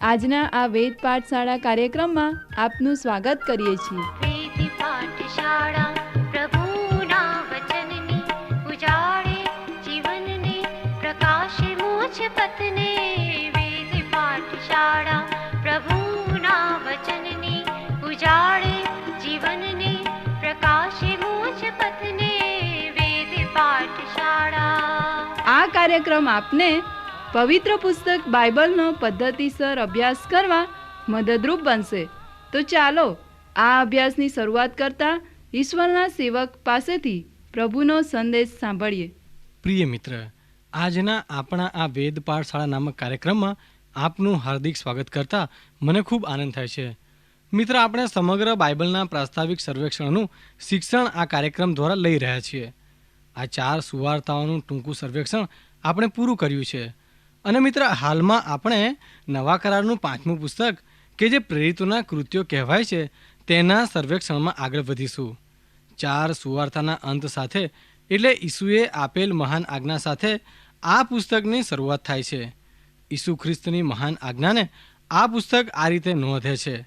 આજના આ વેદ પાઠશાળા કાર્યક્રમમાં આપનું સ્વાગત કરીએ છીએ. પથને. વેદ પાઠશાળા પ્રભુના વચનની ઉજાળે જીવનને પ્રકાશે મોજ પતને વેદ પાઠશાળા આ કાર્યક્રમ આપને પવિત્ર પુસ્તક બાઇબલનો પદ્ધતિસર અભ્યાસ કરવા મદદરૂપ બનશે. તો ચાલો, આ અભ્યાસની શરૂઆત કરતા ઈશ્વરના સેવક પાસેથી પ્રભુનો સંદેશ સાંભળીએ. પ્રિય મિત્ર, આજના આપણા આ વેદ પાઠશાળા નામક કાર્યક્રમમાં આપનું હાર્દિક સ્વાગત કરતા મને ખૂબ આનંદ થાય છે. મિત્ર, આપણે સમગ્ર બાઇબલના પ્રાસ્તાવિક સર્વેક્ષણનું શિક્ષણ આ કાર્યક્રમ દ્વારા લઈ રહ્યા છીએ. આ ચાર સુવાર્તાઓનું ટૂંકું સર્વેક્ષણ આપણે પૂરું કર્યું છે. અને મિત્ર, હાલમાં આપણે નવા કરારનું પાંચમું પુસ્તક કે જે પ્રેરિતોના કૃત્યો કહેવાય છે, તેના સર્વેક્ષણમાં આગળ વધીશું. ચાર સુવાર્તાના અંત સાથે એટલે ઈસુએ આપેલ મહાન આજ્ઞા સાથે આ પુસ્તકની શરૂઆત થાય છે. ઈસુ ખ્રિસ્તની મહાન આજ્ઞાને આ પુસ્તક આ રીતે નોંધે છે.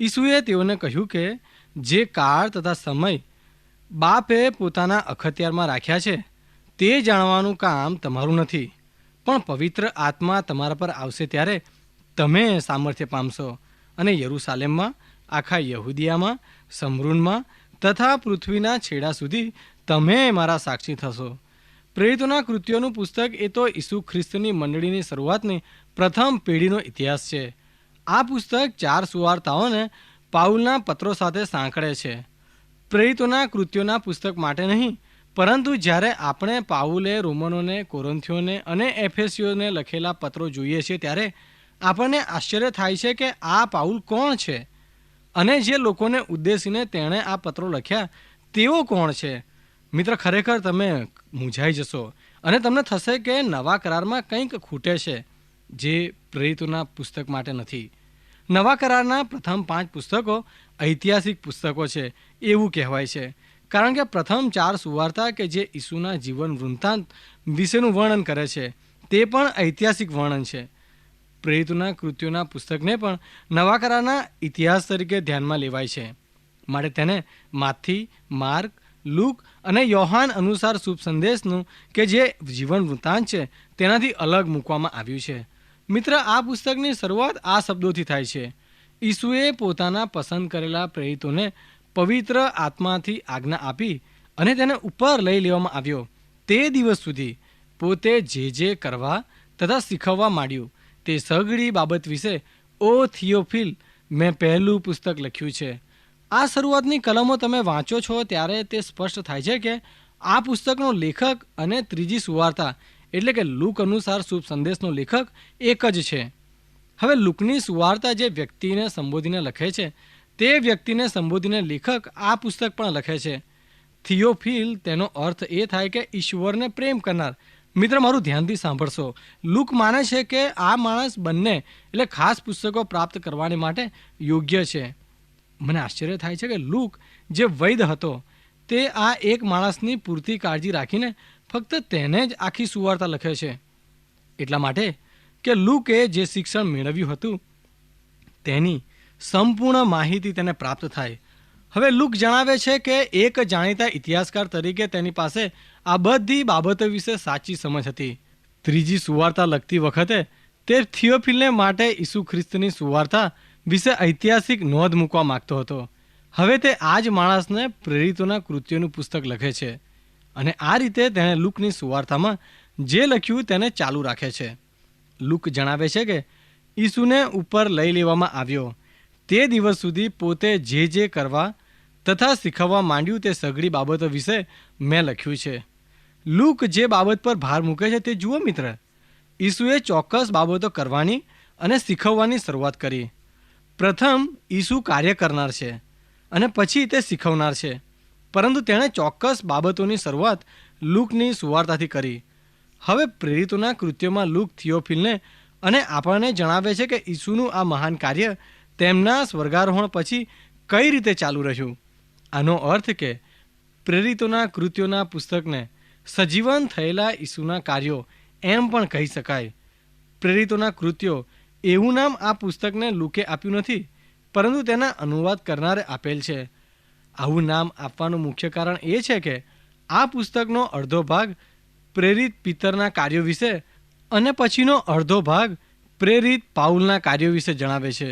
ઈસુએ તેઓને કહ્યું કે, જે કાળ તથા સમય બાપે પોતાના અખત્યારમાં રાખ્યા છે, તે જાણવાનું કામ તમારું નથી. પણ પવિત્ર આત્મા તમારા પર આવશે ત્યારે તમે સામર્થ્ય પામશો. અને યરૂસાલેમમાં, આખા યહૂદિયામાં, સમરૂનમાં તથા પૃથ્વીના છેડા સુધી તમે મારા સાક્ષી થશો. પ્રેરિતોના કૃત્યોનું પુસ્તક એ તો ઈસુ ખ્રિસ્તની મંડળીની શરૂઆતની પ્રથમ પેઢીનો ઇતિહાસ છે. આ પુસ્તક ચાર સુવાર્તાઓને પાઉલના પત્રો સાથે સાંકળે છે. પ્રેરિતોના કૃત્યોના પુસ્તક માટે નહીં પરંતુ જ્યારે આપણે પાઉલે રોમનોને, કોરંથીઓને અને એફએસીઓને લખેલા પત્રો જોઈએ છીએ ત્યારે આપણને આશ્ચર્ય થાય છે કે આ પાઉલ કોણ છે? અને જે લોકોને ઉદ્દેશીને તેણે આ પત્રો લખ્યા, તેઓ કોણ છે? મિત્ર, ખરેખર તમે મૂંઝાઈ જશો અને તમને થશે કે નવા કરારમાં કંઈક ખૂટે છે, જે પ્રેરિતોના પુસ્તક માટે નથી. નવા કરારના પ્રથમ પાંચ પુસ્તકો ઐતિહાસિક પુસ્તકો છે, એવું કહેવાય છે. કારણ કે પ્રથમ ચાર સુવાર્તા કે જે ઈસુના જીવન વૃત્તાંત વિશેનું વર્ણન કરે છે, તે પણ ઐતિહાસિક વર્ણન છે. પ્રેરિતોના, કૃત્યોના પુસ્તકને પણ નવા કરારના ઇતિહાસ તરીકે ધ્યાનમાં લેવાય છે. માટે તેને માથી, માર્ક, લુક અને યોહાન અનુસાર શુભ સંદેશનું કે જે જીવન વૃત્તાંત છે, તેનાથી અલગ મૂકવામાં આવ્યું છે. મિત્ર, આ પુસ્તકની શરૂઆત આ શબ્દોથી થાય છે. ઈસુએ પોતાના પસંદ કરેલા પ્રેરિતોને પવિત્ર આત્માથી આજ્ઞા આપી અને તેને ઉપર લઈ લેવામાં આવ્યો. તે દિવસ સુધી પોતે જે જે કરવા તથા શીખવવા માંડ્યું તે સઘળી બાબત વિશે ઓ થિયોફિલ, મેં પહેલું પુસ્તક લખ્યું છે. આ શરૂઆતની કલમો તમે વાંચો છો ત્યારે તે સ્પષ્ટ થાય છે કે આ પુસ્તકનો લેખક અને ત્રીજી સુવાર્તા એટલે કે લુક અનુસાર શુભ સંદેશનો લેખક એક જ છે. હવે લુકની સુવાર્તા જે વ્યક્તિને સંબોધીને લખે છે તે વ્યક્તિને સંબોધીને લેખક આ પુસ્તક પણ લખે છે. થિયોફિલ, તેનો અર્થ એ થાય કે ઈશ્વરને પ્રેમ કરનાર. મિત્ર, મારું ધ્યાનથી સાંભળશો. લુક માને છે કે આ માણસ બંને, એટલે ખાસ પુસ્તકો પ્રાપ્ત કરવાની માટે યોગ્ય છે. મને આશ્ચર્ય થાય છે કે લુક જે વૈદ હતો, તે આ એક માણસની પૂરતી કાળજી રાખીને ફક્ત તેને જ આખી સુવાર્તા લખે છે. એટલા માટે કે લુકે જે શિક્ષણ મેળવ્યું હતું, તેની સંપૂર્ણ માહિતી તેને પ્રાપ્ત થાય. હવે લુક જણાવે છે કે એક જાણીતા ઇતિહાસકાર તરીકે તેની પાસે આ બધી બાબતો વિશે સાચી સમજ હતી. ત્રીજી સુવાર્તા લખતી વખતે તે થિયોફિલને માટે ઈસુ ખ્રિસ્તની સુવાર્તા વિશે ઐતિહાસિક નોંધ મૂકવા માંગતો હતો. હવે તે આ જ માણસને પ્રેરિતોના કૃત્યોનું પુસ્તક લખે છે અને આ રીતે તેણે લુકની સુવાર્તામાં જે લખ્યું તેને ચાલુ રાખે છે. લુક જણાવે છે કે ઈસુને ઉપર લઈ લેવામાં આવ્યો. તે દિવસ સુધી પોતે જે જે કરવા તથા શીખવવા માંડ્યું તે સઘળી બાબતો વિશે મેં લખ્યું છે. લુક જે બાબત પર ભાર મૂકે છે તે જુઓ મિત્ર. ઈસુએ ચોક્કસ બાબતો કરવાની અને શીખવવાની શરૂઆત કરી. પ્રથમ, ઈસુ કાર્ય કરનાર છે અને પછી તે શીખવનાર છે. પરંતુ તેણે ચોક્કસ બાબતોની શરૂઆત લુકની સુવાર્તાથી કરી. હવે પ્રેરિતોના કૃત્યોમાં લુક થિયોફિલને અને આપણને જણાવે છે કે ઈસુનું આ મહાન કાર્ય તેમના સ્વર્ગારોહણ પછી કઈ રીતે ચાલુ રહ્યું? આનો અર્થ કે પ્રેરિતોના કૃત્યોના પુસ્તકને સજીવન થયેલા ઈસુના કાર્યો એમ પણ કહી શકાય. પ્રેરિતોના કૃત્યો એવું નામ આ પુસ્તકને લુકે આપ્યું નથી, પરંતુ તેના અનુવાદ કરનારે આપેલ છે. આવું નામ આપવાનું મુખ્ય કારણ એ છે કે આ પુસ્તકનો અડધો ભાગ પ્રેરિત પિતરના કાર્યો વિશે અને પછીનો અડધો ભાગ પ્રેરિત પાઉલના કાર્યો વિશે જણાવે છે.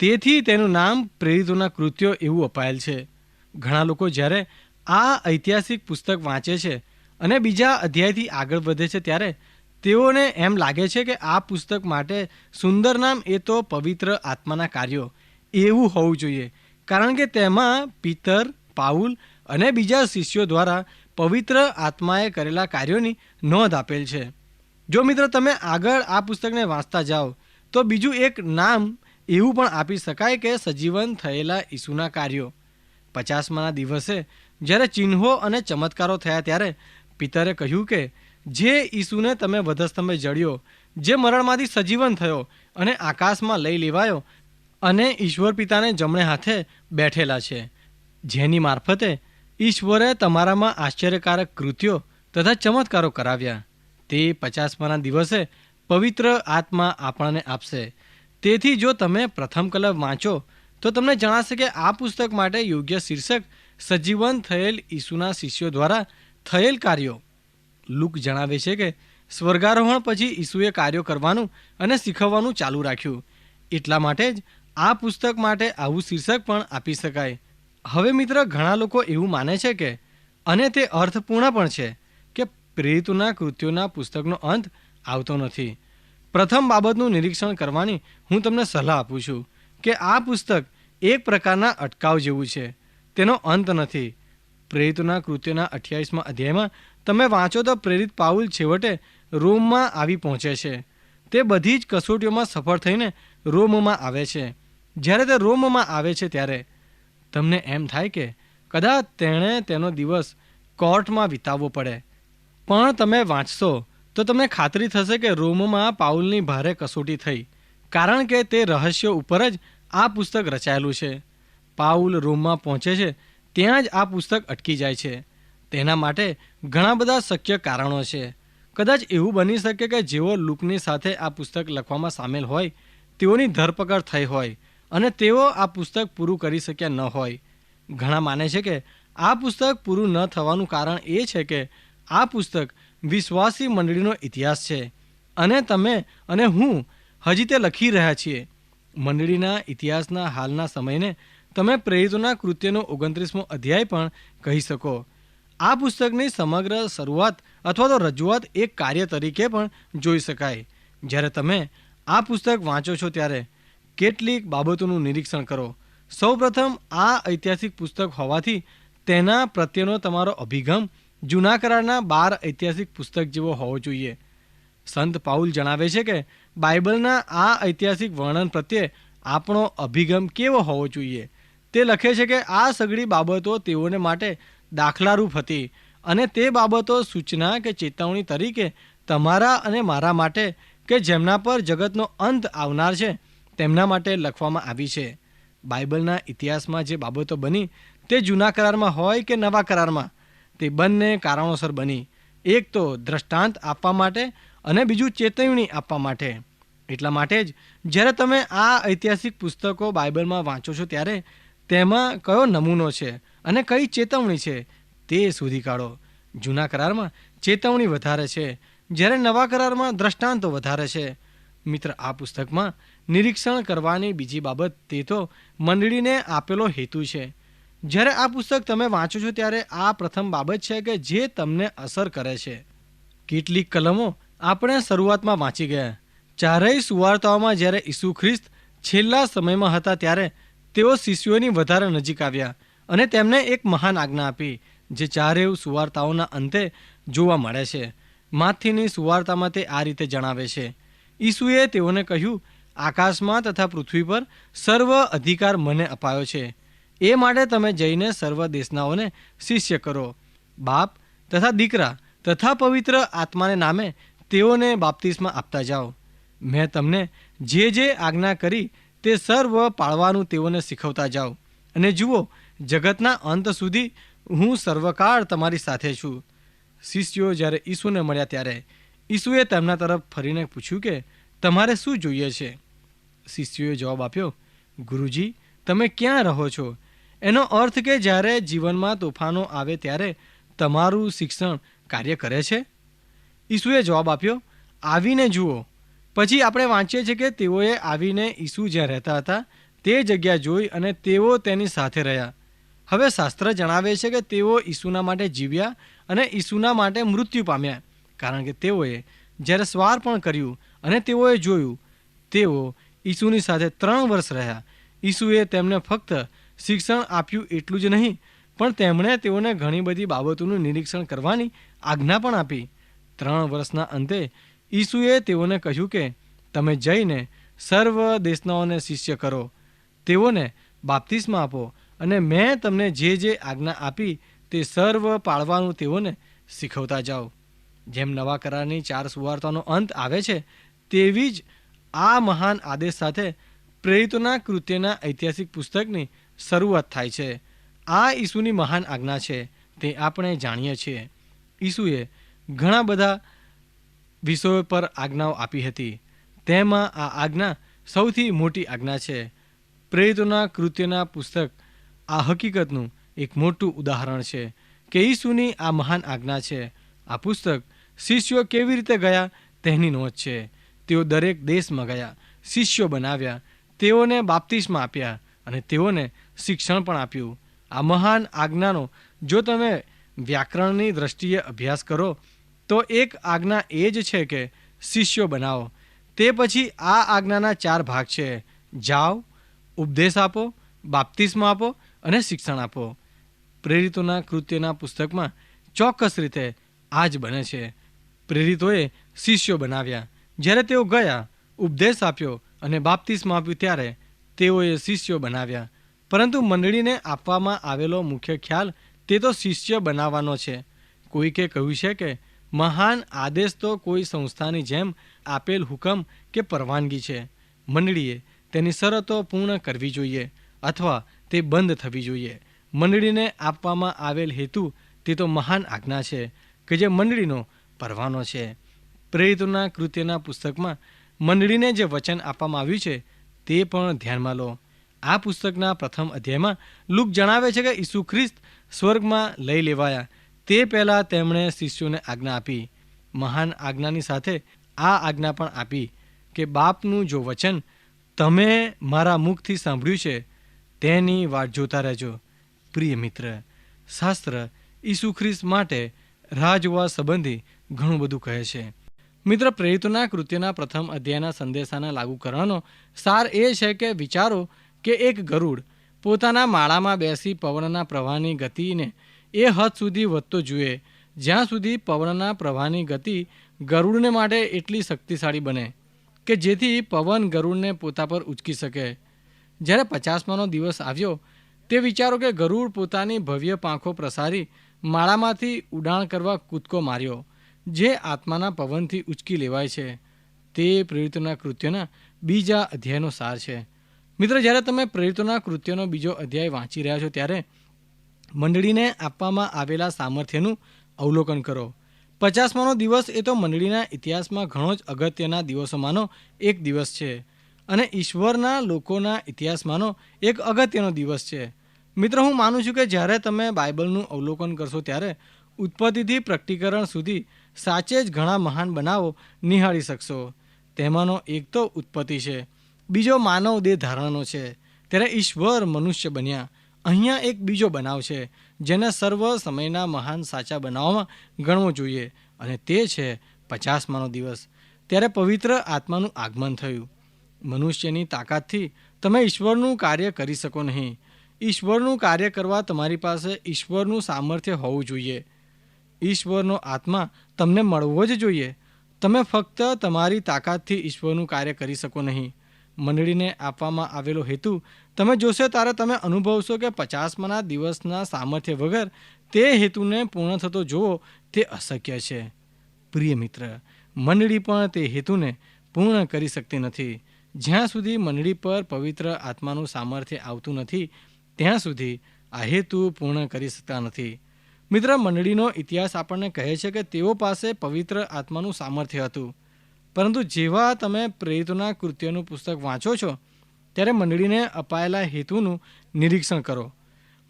તેથી તેનું નામ પ્રેરિતોના કૃત્યો એવું અપાયેલ છે. ઘણા લોકો જ્યારે આ ઐતિહાસિક પુસ્તક વાંચે છે અને બીજા અધ્યાયથી આગળ વધે છે ત્યારે તેઓને એમ લાગે છે કે આ પુસ્તક માટે સુંદર નામ એ તો પવિત્ર આત્માના કાર્યો એવું હોવું જોઈએ. કારણ કે તેમાં પિતર, પાઉલ અને બીજા શિષ્યો દ્વારા પવિત્ર આત્માએ કરેલા કાર્યોની નોંધ આપેલ છે. જો મિત્રો તમે આગળ આ પુસ્તકને વાંચતા જાઓ, તો બીજું એક નામ એવું પણ આપી શકાય કે સજીવન થયેલા ઈસુના કાર્યો. પચાસમાના દિવસે જ્યારે ચિહ્નો અને ચમત્કારો થયા ત્યારે પિતરે કહ્યું કે, જે ઈસુને તમે વધસ્તંભે જડ્યો, જે મરણમાંથી સજીવન થયો અને આકાશમાં લઈ લેવાયો અને ઈશ્વર પિતાને જમણે હાથે બેઠેલા છે, જેની મારફતે ઈશ્વરે તમારામાં આશ્ચર્યકારક કૃત્યો તથા ચમત્કારો કરાવ્યા. તે પચાસમાના દિવસે પવિત્ર આત્મા આપણને આપશે. તેથી જો તમે પ્રથમ કલમ વાંચો, તો તમને જણાશે કે આ પુસ્તક માટે યોગ્ય શીર્ષક સજીવન થયેલ ઈસુના શિષ્યો દ્વારા થયેલ કાર્યો. લુક જણાવે છે કે સ્વર્ગારોહણ પછી ઈસુએ કાર્યો કરવાનું અને શીખવવાનું ચાલુ રાખ્યું. એટલા માટે જ આ પુસ્તક માટે આવું શીર્ષક પણ આપી શકાય. હવે મિત્ર, ઘણા લોકો એવું માને છે કે, અને તે અર્થપૂર્ણ પણ છે, કે પ્રેરિતોના કૃત્યોના પુસ્તકનો અંત આવતો નથી. પ્રથમ બાબતનું નિરીક્ષણ કરવાની હું તમને સલાહ આપું છું કે આ પુસ્તક એક પ્રકારના અટકાવ જેવું છે. તેનો અંત નથી. પ્રેરિતોના કૃત્યોના અઠ્યાવીસમાં અધ્યાયમાં તમે વાંચો તો પ્રેરિત પાઉલ છેવટે રોમમાં આવી પહોંચે છે. તે બધી જ કસોટીઓમાં સફળ થઈને રોમમાં આવે છે. જ્યારે તે રોમમાં આવે છે ત્યારે. તમને એમ થાય કે કદાચ તેણે તેનો દિવસ કોર્ટમાં વિતાવવો પડે. પણ તમે વાંચશો તો તમને ખાતરી થશે કે રોમમાં પાઉલની ભારે કસોટી થઈ. કારણ કે તે રહસ્યો ઉપર જ આ પુસ્તક રચાયેલું છે. પાઉલ રોમમાં પહોંચે છે, ત્યાં જ આ પુસ્તક અટકી જાય છે. તેના માટે ઘણા બધા શક્ય કારણો છે. કદાચ એવું બની શકે કે જેઓ લુકની સાથે આ પુસ્તક લખવામાં સામેલ હોય, તેઓની ધરપકડ થઈ હોય અને તેઓ આ પુસ્તક પૂરું કરી શક્યા ન હોય. ઘણા માને છે કે આ પુસ્તક પૂરું ન થવાનું કારણ એ છે કે આ પુસ્તક વિશ્વાસી મંડળીનો ઇતિહાસ છે. અને તમે, અને હું હજી તે લખી રહ્યા છીએ. મંડળીના ઇતિહાસના હાલના સમયને તમે પ્રેરિતોના કૃત્યનો ઓગણત્રીસમો અધ્યાય પણ કહી શકો. આ પુસ્તકની સમગ્ર શરૂઆત અથવા તો રજૂઆત એક કાર્ય તરીકે પણ જોઈ શકાય. જ્યારે તમે આ પુસ્તક વાંચો છો ત્યારે કેટલીક બાબતોનું નિરીક્ષણ કરો. સૌપ્રથમ આ ઐતિહાસિક પુસ્તક હોવાથી તેના પ્રત્યેનો તમારો અભિગમ જૂના કરારના બાર ઐતિહાસિક પુસ્તક જેવો હોવો જોઈએ. સંત પાઉલ જણાવે છે કે, બાઇબલના આ ઐતિહાસિક વર્ણન પ્રત્યે આપણો અભિગમ કેવો હોવો જોઈએ? તે લખે છે કે, આ સઘળી બાબતો તેઓને માટે દાખલારૂપ હતી અને તે બાબતો સૂચના કે ચેતવણી તરીકે તમારા અને મારા માટે કે જેમના પર જગતનો અંત આવનાર છે, તેમના માટે લખવામાં આવી છે. બાઇબલના ઇતિહાસમાં જે બાબતો બની તે જૂના કરારમાં હોય કે નવા કરારમાં? તે બંને કારણોસર બની. એક તો દ્રષ્ટાંત આપવા માટે અને બીજું ચેતવણી આપવા માટે. એટલા માટે જ જ્યારે તમે આ ઐતિહાસિક પુસ્તકો બાઇબલમાં વાંચો છો ત્યારે તેમાં કયો નમૂનો છે અને કઈ ચેતવણી છે તે શોધી કાઢો. જૂના કરારમાં ચેતવણી વધારે છે. જ્યારે નવા કરારમાં દ્રષ્ટાંતો વધારે છે. મિત્ર, આ પુસ્તકમાં નિરીક્ષણ કરવાની બીજી બાબત તે તો મંડળીને આપેલો હેતુ છે. જ્યારે આ પુસ્તક તમે વાંચો છો ત્યારે આ પ્રથમ બાબત છે કે જે તમને અસર કરે છે. કેટલીક કલમો આપણે શરૂઆતમાં વાંચી ગયા. ચારેય સુવાર્તાઓમાં જ્યારે ઈસુ ખ્રિસ્ત છેલ્લા સમયમાં હતા ત્યારે તેઓ શિષ્યોની વધારે નજીક આવ્યા અને તેમને એક મહાન આજ્ઞા આપી, જે ચારેય સુવાર્તાઓના અંતે જોવા મળે છે. માથીની સુવાર્તામાં તે આ રીતે જણાવે છે. ઈસુએ તેઓને કહ્યું, આકાશમાં તથા પૃથ્વી પર સર્વ અધિકાર મને અપાયો છે. એ માટે તમે જઈને સર્વ દેશનાઓને શિષ્ય કરો. બાપ તથા દીકરા તથા પવિત્ર આત્માને નામે તેઓને બાપ્તિસ્મા આપતા જાઓ. મેં તમને જે જે આજ્ઞા કરી તે સર્વ પાળવાનું તેઓને શીખવતા જાઓ. અને જુઓ, જગતના અંત સુધી હું સર્વકાળ તમારી સાથે છું. શિષ્યો જ્યારે ઈસુને મળ્યા ત્યારે ઈસુએ તેમના તરફ ફરીને પૂછ્યું કે, તમારે શું જોઈએ છે? શિષ્યોએ જવાબ આપ્યો, ગુરુજી, તમે ક્યાં રહો છો? એનો અર્થ કે જ્યારે જીવનમાં તોફાનો આવે ત્યારે તમારું શિક્ષણ કાર્ય કરે છે? ઈસુએ જવાબ આપ્યો, આવીને જુઓ. પછી આપણે વાંચીએ છીએ કે તેઓએ આવીને ઈસુ જ્યાં રહેતા હતા, તે જગ્યા જોઈ અને તેઓ તેની સાથે રહ્યા. હવે શાસ્ત્ર જણાવે છે કે તેઓ ઈસુના માટે જીવ્યા અને ઈસુના માટે મૃત્યુ પામ્યા, કારણ કે તેઓએ જ્યારે સ્વાર પણ કર્યું અને તેઓએ જોયું, તેઓ ઈસુની સાથે ત્રણ વર્ષ રહ્યા. ઈસુએ તેમને ફક્ત શિક્ષણ આપ્યું એટલું જ નહીં, પણ તેમણે તેઓને ઘણી બધી બાબતોનું નિરીક્ષણ કરવાની આજ્ઞા પણ આપી. ત્રણ વર્ષના અંતે ઈસુએ તેઓને કહ્યું કે, તમે જઈને સર્વ દેશનાઓને શિષ્ય કરો, તેઓને બાપ્તિસ્મા આપો અને મેં તમને જે જે આજ્ઞા આપી તે સર્વ પાળવાનું તેઓને શીખવતા જાઓ. જેમ નવા કરારની ચાર સુવાર્તાનો અંત આવે છે, તેવી જ આ મહાન આદેશ સાથે પ્રેરિતોના કૃત્યના ઐતિહાસિક પુસ્તકની શરૂઆત થાય છે. આ ઈસુની મહાન આજ્ઞા છે, તે આપણે જાણીએ છીએ. ઈસુએ ઘણા બધા વિષયો પર આજ્ઞાઓ આપી હતી. તેમાં આ આજ્ઞા સૌથી મોટી આજ્ઞા છે. પ્રેરિતોના કૃત્યના પુસ્તક આ હકીકતનું એક મોટું ઉદાહરણ છે કે ઈસુની આ મહાન આજ્ઞા છે. આ પુસ્તક શિષ્યો કેવી રીતે ગયા તેની નોંધ છે. તેઓ દરેક દેશમાં ગયા, શિષ્યો બનાવ્યા, તેઓને બાપ્તિસ્મા આપ્યા અને તેઓને શિક્ષણ પણ આપ્યું. આ મહાન આજ્ઞાનો, જો તમે વ્યાકરણની દ્રષ્ટિએ અભ્યાસ કરો, તો એક આજ્ઞા એ જ છે કે શિષ્યો બનાવો. તે પછી આ આજ્ઞાના ચાર ભાગ છે. જાઓ, ઉપદેશ આપો, બાપ્તિસ્મ આપો અને શિક્ષણ આપો. પ્રેરિતોના કૃત્યના પુસ્તકમાં ચોક્કસ રીતે આ જ બને છે. પ્રેરિતોએ શિષ્યો બનાવ્યા. જ્યારે તેઓ ગયા, ઉપદેશ આપ્યો અને બાપ્તિસ્મ આપ્યું ત્યારે તેઓએ શિષ્યો બનાવ્યા. પરંતુ મંડળીને આપવામાં આવેલો મુખ્ય ખ્યાલ તે તો શિષ્ય બનાવવાનો છે. કોઈકે કહ્યું છે કે, મહાન આદેશ તો કોઈ સંસ્થાની જેમ આપેલ હુકમ કે પરવાનગી છે. મંડળીએ તેની શરતો પૂર્ણ કરવી જોઈએ અથવા તે બંધ થવી જોઈએ. મંડળીને આપવામાં આવેલ હેતુ તે તો મહાન આજ્ઞા છે કે જે મંડળીનો પરવાનો છે. પ્રેરિતોના કૃત્યના પુસ્તકમાં મંડળીને જે વચન આપવામાં આવ્યું છે તે પણ ધ્યાનમાં લો. આ પુસ્તકના પ્રથમ અધ્યાયમાં લુક જણાવે છે કે ઈસુ ખ્રિસ્ત સ્વર્ગમાં લઈ લેવાયા. તે પહેલાં તેમણે શિષ્યોને આજ્ઞા આપી. મહાન આજ્ઞાની સાથે આ આજ્ઞા પણ આપી કે, બાપનું જો વચન તમે મારા મુખથી સાંભળ્યું છે, તેની વાટ જોતા રહેજો. પ્રિય મિત્ર, શાસ્ત્ર ઈસુ ખ્રિસ્ત માટે રાહ જોવા સંબંધી ઘણું બધું કહે છે. મિત્ર પ્રેરિતોના કૃત્યના પ્રથમ અધ્યાયના સંદેશાના લાગુ કરવાનો સાર એ છે કે વિચારો કે એક ગરુડ પોતાના માળામાં બેસી પવનના પ્રવાહની ગતિને એ હદ સુધી વધતો જુએ, જ્યાં સુધી પવનના પ્રવાહની ગતિ ગરુડને માટે એટલી શક્તિશાળી બને કે જેથી પવન ગરુડને પોતા પર ઉચકી શકે. જ્યારે પચાસમાનો દિવસ આવ્યો, તે વિચારો કે ગરુડ પોતાની ભવ્ય પાંખો પ્રસારી માળામાંથી ઉડાણ કરવા કૂદકો માર્યો. જે આત્માના પવનથી ઉચકી લેવાય છે, તે પ્રેરિતોના કૃત્યના બીજા અધ્યાયનો સાર છે. મિત્ર, જ્યારે તમે પ્રેરિતોના કૃત્યનો બીજો અધ્યાય વાંચી રહ્યા છો, ત્યારે મંડળીને આપવામાં આવેલા સામર્થ્યનું અવલોકન કરો. પચાસમાનો દિવસ એ તો મંડળીના ઇતિહાસમાં ઘણો જ અગત્યના દિવસોમાંનો એક દિવસ છે અને ઈશ્વરના લોકોના ઇતિહાસમાંનો એક અગત્યનો દિવસ છે. મિત્ર, હું માનું છું કે જ્યારે તમે બાઇબલનું અવલોકન કરશો, ત્યારે ઉત્પત્તિથી પ્રકટીકરણ સુધી સાચે જ ઘણા મહાન બનાવો નિહાળી શકશો. તેમાંનો એક તો ઉત્પત્તિ છે. બીજો માનવ દેહ ધારણનો છે. ત્યારે ઈશ્વર મનુષ્ય બન્યા. અહીંયા એક બીજો બનાવ છે, જેને સર્વ સમયના મહાન સાચા બનાવમાં ગણવો જોઈએ, અને તે છે પચાસમાનો દિવસ. ત્યારે પવિત્ર આત્માનું આગમન થયું. મનુષ્યની તાકાતથી તમે ઈશ્વરનું કાર્ય કરી શકો નહીં. ઈશ્વરનું કાર્ય કરવા તમારી પાસે ઈશ્વરનું સામર્થ્ય હોવું જોઈએ. ઈશ્વરનો આત્મા તમને મળવો જ જોઈએ. તમે ફક્ત તમારી તાકાતથી ઈશ્વરનું કાર્ય કરી શકો નહીં. મંડળીને આપવામાં આવેલો હેતુ, તમે જોશો ત્યારે તમે અનુભવશો કે પચાસમાના દિવસના સામર્થ્ય વગર તે હેતુને પૂર્ણ થતો જોવો તે અશક્ય છે. પ્રિય મિત્ર, મંડળી પણ તે હેતુને પૂર્ણ કરી શકતી નથી. જ્યાં સુધી મંડળી પર પવિત્ર આત્માનું સામર્થ્ય આવતું નથી, ત્યાં સુધી આ હેતુ પૂર્ણ કરી શકતા નથી. મિત્ર મંડળીનો ઇતિહાસ આપણને કહે છે કે તેઓ પાસે પવિત્ર આત્માનું સામર્થ્ય હતું. પરંતુ જેવા તમે પ્રેરિતોના કૃત્યનું પુસ્તક વાંચો છો, ત્યારે મંડળીને અપાયેલા હેતુનું નિરીક્ષણ કરો.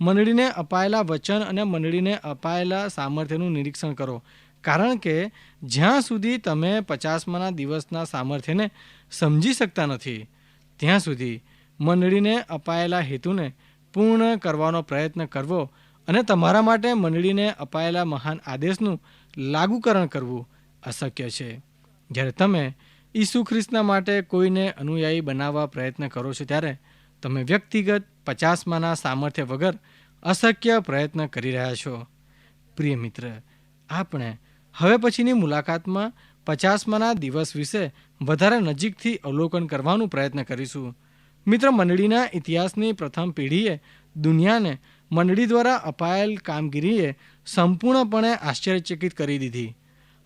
મંડળીને અપાયેલા વચન અને મંડળીને અપાયેલા સામર્થ્યનું નિરીક્ષણ કરો. કારણ કે જ્યાં સુધી તમે પચાસમાના દિવસના સામર્થ્યને સમજી શકતા નથી, ત્યાં સુધી મંડળીને અપાયેલા હેતુને પૂર્ણ કરવાનો પ્રયત્ન કરવો અને તમારા માટે મંડળીને અપાયેલા મહાન આદેશનું લાગુકરણ કરવું અશક્ય છે. જ્યારે તમે ઈસુ ખ્રિસ્તના માટે કોઈને અનુયાયી બનાવવા પ્રયત્ન કરો છો, ત્યારે તમે વ્યક્તિગત પચાસમાના સામર્થ્ય વગર અશક્ય પ્રયત્ન કરી રહ્યા છો. પ્રિય મિત્ર, આપણે હવે પછીની મુલાકાતમાં પચાસમાના દિવસ વિશે વધારે નજીકથી અવલોકન કરવાનું પ્રયત્ન કરીશું. મિત્ર, મંડળીના ઇતિહાસની પ્રથમ પેઢીએ દુનિયાને મંડળી દ્વારા અપાયેલ કામગીરીએ સંપૂર્ણપણે આશ્ચર્યચકિત કરી દીધી.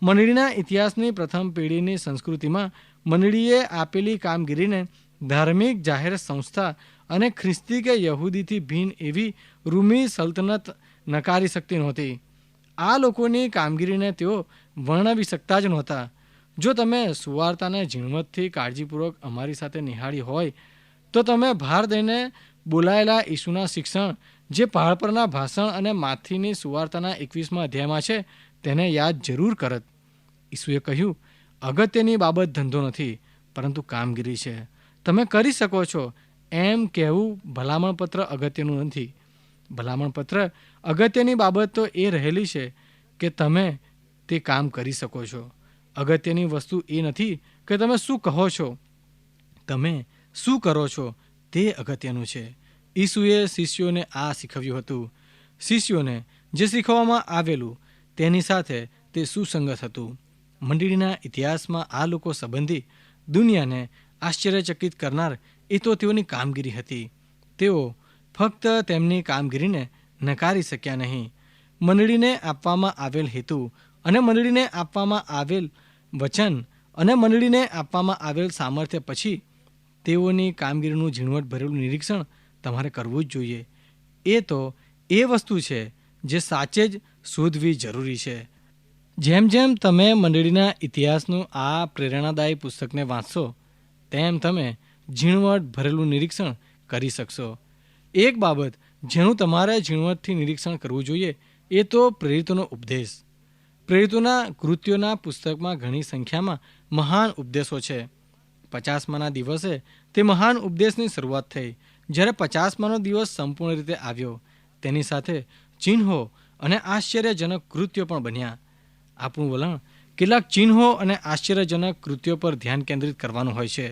મંડળીના ઇતિહાસની પ્રથમ પેઢીની સંસ્કૃતિમાં મંડળીએ આપેલી કામગીરીને ધાર્મિક જાહેર સંસ્થા અને ખ્રિસ્તી કે યહૂદીથી ભિન્ન એવી રૂમી સલ્તનત નકારી શકતી નહોતી. આ લોકોની કામગીરીને તેઓ વર્ણવી શકતા જ નહોતા. જો તમે સુવાર્તાને ઝીણવટથી કાળજીપૂર્વક અમારી સાથે નિહાળી હોય, તો તમે ભાર દઈને બોલાયેલા ઈસુના શિક્ષણ જે પહાડ પરના ભાષણ અને માથીની સુવાર્તાના એકવીસમાં અધ્યાયમાં છે, તેને યાદ જરૂર કરત. ઈસુએ કહ્યું, અગત્યની બાબત ધંધો નથી, પરંતુ કામગીરી છે. તમે કરી શકો છો. એમ કહેવું ભલામણપત્ર અગત્યનું નથી. ભલામણપત્ર અગત્યની બાબત તો એ રહેલી છે કે તમે તે કામ કરી શકો છો. અગત્યની વસ્તુ એ નથી કે તમે શું કહો છો. તમે શું કરો છો તે અગત્યનું છે. ઈસુએ શિષ્યોને આ શીખવ્યું હતું. શિષ્યોને જે શીખવવામાં આવેલું તેની સાથે તે સુસંગત હતું. મંડળીના ઇતિહાસમાં આ લોકો સંબંધી દુનિયાને આશ્ચર્યચકિત કરનાર એ તો તેઓની કામગીરી હતી. તેઓ ફક્ત તેમની કામગીરીને નકારી શક્યા નહીં. મંડળીને આપવામાં આવેલ હેતુ અને મંડળીને આપવામાં આવેલ વચન અને મંડળીને આપવામાં આવેલ સામર્થ્ય પછી તેઓની કામગીરીનું ઝીણવટ ભરેલું નિરીક્ષણ તમારે કરવું જ જોઈએ. એ તો એ વસ્તુ છે જે સાચે જ શોધવી જરૂરી છે. જેમ જેમ તમે મંડળીના ઇતિહાસનું આ પ્રેરણાદાયી પુસ્તકને વાંચશો, તેમ તમે ઝીણવટ ભરેલું નિરીક્ષણ કરી શકશો. એક બાબત, જેનું તમારે ઝીણવટથી નિરીક્ષણ કરવું જોઈએ, એ તો પ્રેરિતોનો ઉપદેશ. પ્રેરિતોના કૃત્યોના પુસ્તકમાં ઘણી સંખ્યામાં મહાન ઉપદેશો છે. પચાસમાના દિવસે તે મહાન ઉપદેશની શરૂઆત થઈ. જ્યારે પચાસમાનો દિવસ સંપૂર્ણ રીતે આવ્યો, તેની સાથે ચિહ્નો અને આશ્ચર્યજનક કૃત્યો પણ બન્યા. આપણું વલણ કેટલાક ચિહ્નો અને આશ્ચર્યજનક કૃત્યો પર ધ્યાન કેન્દ્રિત કરવાનું હોય છે,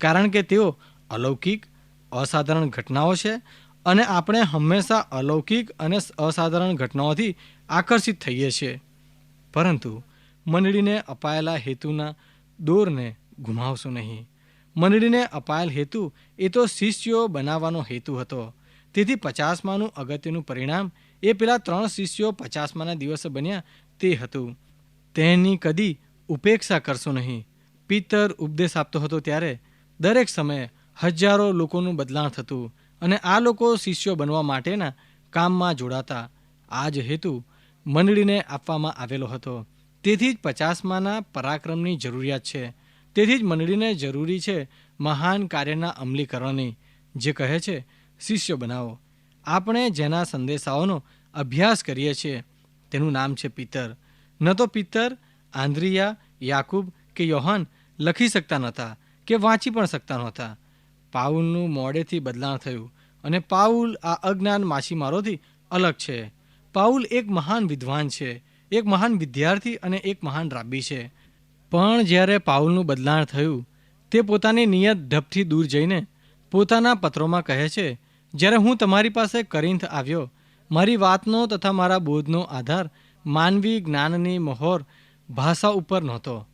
કારણ કે તેઓ અલૌકિક, અસાધારણ ઘટનાઓ છે અને આપણે હંમેશા અલૌકિક અને અસાધારણ ઘટનાઓથી આકર્ષિત થઈએ છીએ પરંતુ મંડળીને અપાયેલા હેતુના દોરને ગુમાવશો નહીં. મંડળીને અપાયેલ હેતુ એ તો શિષ્યો બનાવવાનો હેતુ હતો. તેથી પચાસમાનું અગત્યનું પરિણામ એ પેલા ત્રણ શિષ્યો પચાસમાના દિવસે બન્યા તે હતું. તેની કદી ઉપેક્ષા કરશો નહીં. પિત્તર ઉપદેશ આપતો હતો ત્યારે દરેક સમયે હજારો લોકોનું બદલાણ થતું અને આ લોકો શિષ્યો બનવા માટેના કામમાં જોડાતા. આ જ હેતુ મંડળીને આપવામાં આવેલો હતો. તેથી જ પચાસમાના પરાક્રમની જરૂરિયાત છે. તેથી જ મંડળીને જરૂરી છે મહાન કાર્યના અમલીકરણની, જે કહે છે, શિષ્ય બનાવો. આપણે જેના સંદેશાઓનો અભ્યાસ કરીએ છીએ, તેનું નામ છે પિત્તર ન તો પિત્તર આંદ્રિયા, યાકૂબ કે યોહાન લખી શકતા નહોતા કે વાંચી પણ શકતા નહોતા. પાઉલનું મોડેથી બદલાણ થયું અને પાઉલ આ અજ્ઞાન માછીમારોથી અલગ છે. પાઉલ એક મહાન વિદ્વાન છે, એક મહાન વિદ્યાર્થી અને એક મહાન રાબી છે. પણ જ્યારે પાઉલનું બદલાણ થયું, તે પોતાની નિયત ઢબથી દૂર જઈને પોતાના પત્રોમાં કહે છે, જ્યારે હું તમારી પાસે કરિંથ આવ્યો, મારી વાતનો તથા મારા બોધનો આધાર માનવી જ્ઞાનની મહોર ભાષા ઉપર નહોતો.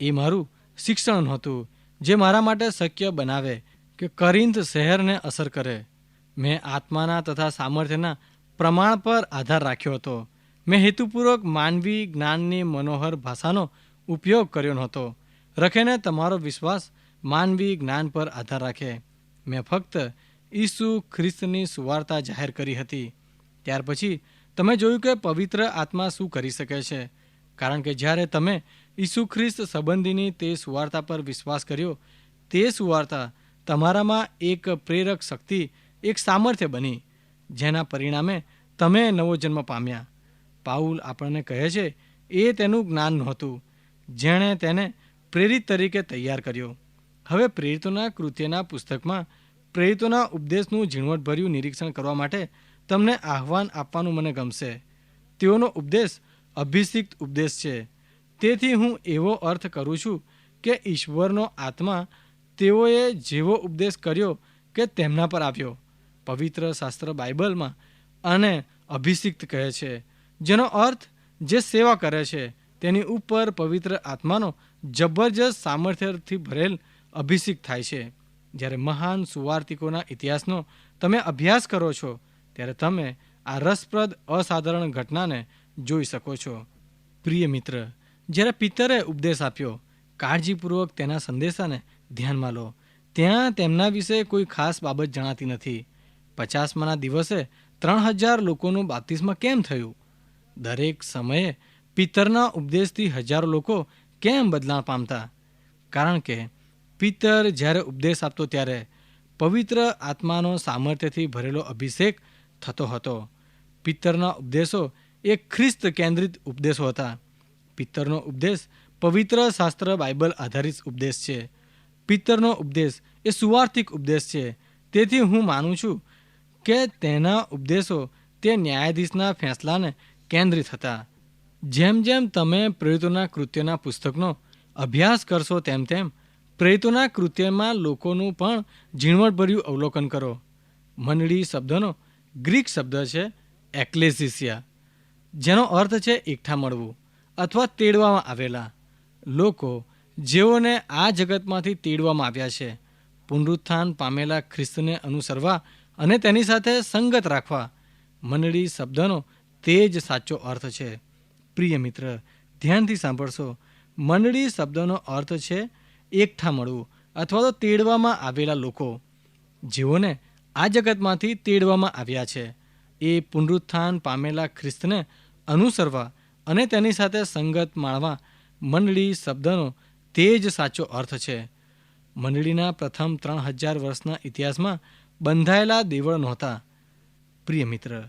એ મારું શિક્ષણ નહોતું જે મારા માટે શક્ય બનાવે કે કરિંથ શહેરને અસર કરે. મેં આત્માના તથા સામર્થ્યના પ્રમાણ પર આધાર રાખ્યો હતો. મેં હેતુપૂર્વક માનવી જ્ઞાનની મનોહર ભાષાનો ઉપયોગ કર્યો નહોતો. રખેને તમારો વિશ્વાસ માનવી જ્ઞાન પર આધાર રાખે. મેં ફક્ત ઈસુ ખ્રિસ્તની સુવાર્તા જાહેર કરી હતી. ત્યાર પછી તમે જોયું કે પવિત્ર આત્મા શું કરી શકે છે? કારણ કે જ્યારે તમે ઈસુ ખ્રિસ્ત સંબંધીની તે સુવાર્તા પર વિશ્વાસ કર્યો, તે સુવાર્તા તમારામાં એક પ્રેરક શક્તિ, એક સામર્થ્ય બની, જેના પરિણામે તમે નવો જન્મ પામ્યા. પાઉલ આપણને કહે છે, એ તેનું જ્ઞાન નહોતું. જેણે તેને પ્રેરિત તરીકે તૈયાર કર્યો. હવે પ્રેરિતોના કૃત્યના પુસ્તકમાં પ્રેરિતોના ઉપદેશનું ઝીણવટભર્યું નિરીક્ષણ કરવા માટે તમને આહ્વાન આપવાનું મને ગમશે. તેઓનો ઉપદેશ અભિષિક્ત ઉપદેશ છે. તેથી હું એવો અર્થ કરું છું કે ઈશ્વરનો આત્મા તેઓએ જેવો ઉપદેશ કર્યો કે તેમના પર આવ્યો. પવિત્ર શાસ્ત્ર બાઇબલમાં અને અભિષિક્ત કહે છે, જેનો અર્થ જે સેવા કરે છે તેની ઉપર પવિત્ર આત્માનો જબરજસ્ત સામર્થ્યથી ભરેલ અભિષેક થાય છે. જ્યારે મહાન સુવાર્તિકોના ઇતિહાસનો તમે અભ્યાસ કરો છો, ત્યારે તમે આ રસપ્રદ અસાધારણ ઘટનાને જોઈ શકો છો. પ્રિય મિત્ર, જ્યારે પિતરે ઉપદેશ આપ્યો, કાળજીપૂર્વક તેના સંદેશાને ધ્યાનમાં લો. ત્યાં તેમના વિશે કોઈ ખાસ બાબત જણાતી નથી. પચાસમાના દિવસે ત્રણ હજાર લોકોનું બાપ્તિસ્મા કેમ થયું? દરેક સમયે પિતરના ઉપદેશથી હજારો લોકો કેમ બદલા પામતા? કારણ કે પિતર જ્યારે ઉપદેશ આપતો ત્યારે પવિત્ર આત્માનો સામર્થ્યથી ભરેલો અભિષેક થતો હતો. પિત્તરના ઉપદેશો એ ખ્રિસ્ત કેન્દ્રિત ઉપદેશો હતા. પિત્તરનો ઉપદેશ પવિત્ર શાસ્ત્ર બાઇબલ આધારિત ઉપદેશ છે. પિત્તરનો ઉપદેશ એ સુવાર્થિક ઉપદેશ છે. તેથી હું માનું છું કે તેના ઉપદેશો તે ન્યાયાધીશના ફેંસલાને કેન્દ્રિત હતા. જેમ જેમ તમે પ્રેરિતોના કૃત્યના પુસ્તકનો અભ્યાસ કરશો તેમ તેમ પ્રેરિતોના કૃત્યમાં લોકોનું પણ ઝીણવટભર્યું અવલોકન કરો. મંડળી શબ્દનો ગ્રીક શબ્દ છે એક્લેસિસિયા, જેનો અર્થ છે એકઠા મળવું અથવા તેડવામાં આવેલા. લોકો જેઓને આ જગતમાંથી તેડવામાં આવ્યા છે, પુનરુત્થાન પામેલા ખ્રિસ્તને અનુસરવા અને તેની સાથે સંગત રાખવા. મંડળી શબ્દનો તે જ સાચો અર્થ છે. પ્રિય મિત્ર, ધ્યાનથી સાંભળશો. મંડળી શબ્દનો અર્થ છે એકઠા મળવું અથવા તો તેડવામાં આવેલા લોકો. જેઓને આ જગતમાંથી તેડવામાં આવ્યા છે. એ પુનરુત્થાન પામેલા ખ્રિસ્તને અનુસરવા અને તેની સાથે સંગત માણવા મંડળી શબ્દનો તે જ સાચો અર્થ છે. મંડળીના પ્રથમ ત્રણ હજાર વર્ષના ઇતિહાસમાં બંધાયેલા દેવળ નહોતા. પ્રિય મિત્ર,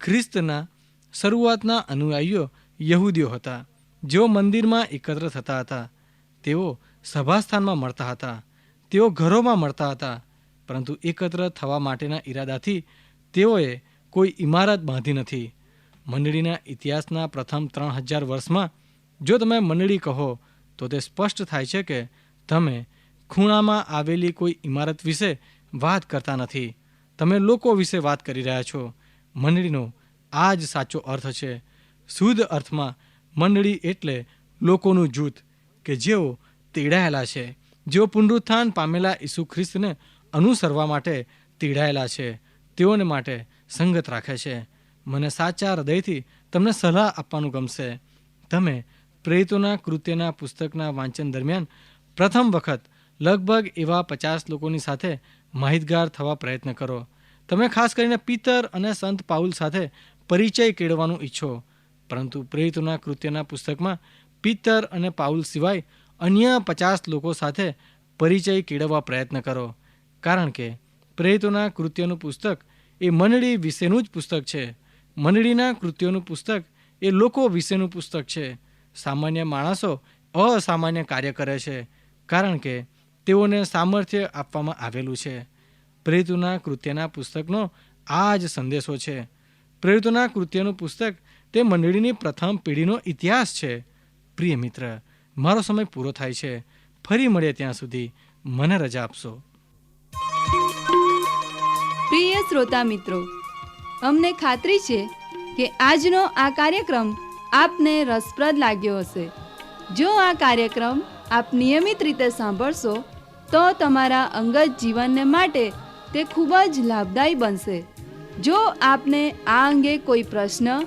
ખ્રિસ્તના શરૂઆતના અનુયાયીઓ યહૂદીઓ હતા, જેઓ મંદિરમાં એકત્ર થતા હતા. તેઓ સભાસ્થાનમાં મળતા હતા. તેઓ ઘરોમાં મળતા હતા, પરંતુ એકત્ર થવા માટેના ઈરાદાથી તેઓએ કોઈ ઇમારત બાંધી નથી. મંડળીના ઇતિહાસના પ્રથમ ત્રણ હજાર વર્ષમાં, જો તમે મંડળી કહો, તો તે સ્પષ્ટ થાય છે કે તમે ખૂણામાં આવેલી કોઈ ઇમારત વિશે વાત કરતા નથી. તમે લોકો વિશે વાત કરી રહ્યા છો. મંડળીનો આ જ સાચો અર્થ છે. શુદ્ધ અર્થમાં મંડળી એટલે લોકોનું જૂથ, કે જેઓ તેડાયેલા છે, જેઓ પુનરુત્થાન પામેલા ઈસુ ખ્રિસ્તને અનુસરવા માટે તેડાયેલા છે, તેઓને માટે સંગત રાખે છે. મને સાચા હૃદયથી તમને સલાહ આપવાનું ગમશે. તમે પ્રેરિતોના, કૃત્યના, પુસ્તકના વાંચન દરમિયાન પ્રથમ વખત લગભગ એવા પચાસ લોકોની સાથે માહિતગાર થવા પ્રયત્ન કરો. તમે ખાસ કરીને પિતર અને સંત પાઉલ સાથે પરિચય કેળવવાનું ઈચ્છો. પરંતુ પ્રેરિતોના કૃત્યના પુસ્તકમાં પિત્તર અને પાઉલ સિવાય અન્ય પચાસ લોકો સાથે પરિચય કેળવવા પ્રયત્ન કરો. કારણ કે પ્રેરિતોના કૃત્યનું પુસ્તક એ મંડળી વિશેનું જ પુસ્તક છે. મંડળીના કૃત્યોનું પુસ્તક એ લોકો વિશેનું પુસ્તક છે. સામાન્ય માણસો અસામાન્ય કાર્ય કરે છે, કારણ કે તેઓને સામર્થ્ય આપવામાં આવેલું છે. પ્રેરિતોના કૃત્યના પુસ્તકનો આ જ સંદેશો છે. પ્રેરિતોના કૃત્યનું પુસ્તક તે મંડળીની પ્રથમ પેઢીનો ઇતિહાસ છે. પ્રિય મિત્ર, મારો સમય પૂરો થાય છે. ફરી મળીએ ત્યાં સુધી. મને રજા આપશો. પ્રિય શ્રોતા મિત્રો, અમને ખાતરી છે કે આજનો આ કાર્યક્રમ આપને રસપ્રદ લાગ્યો હશે. જો આ કાર્યક્રમ આપ નિયમિત રીતે સાંભળશો, તો તમારા અંગત જીવનને માટે તે ખૂબ જ લાભદાયી બનશે. જો આપને આ અંગે કોઈ પ્રશ્ન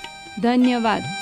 ધન્યવાદ.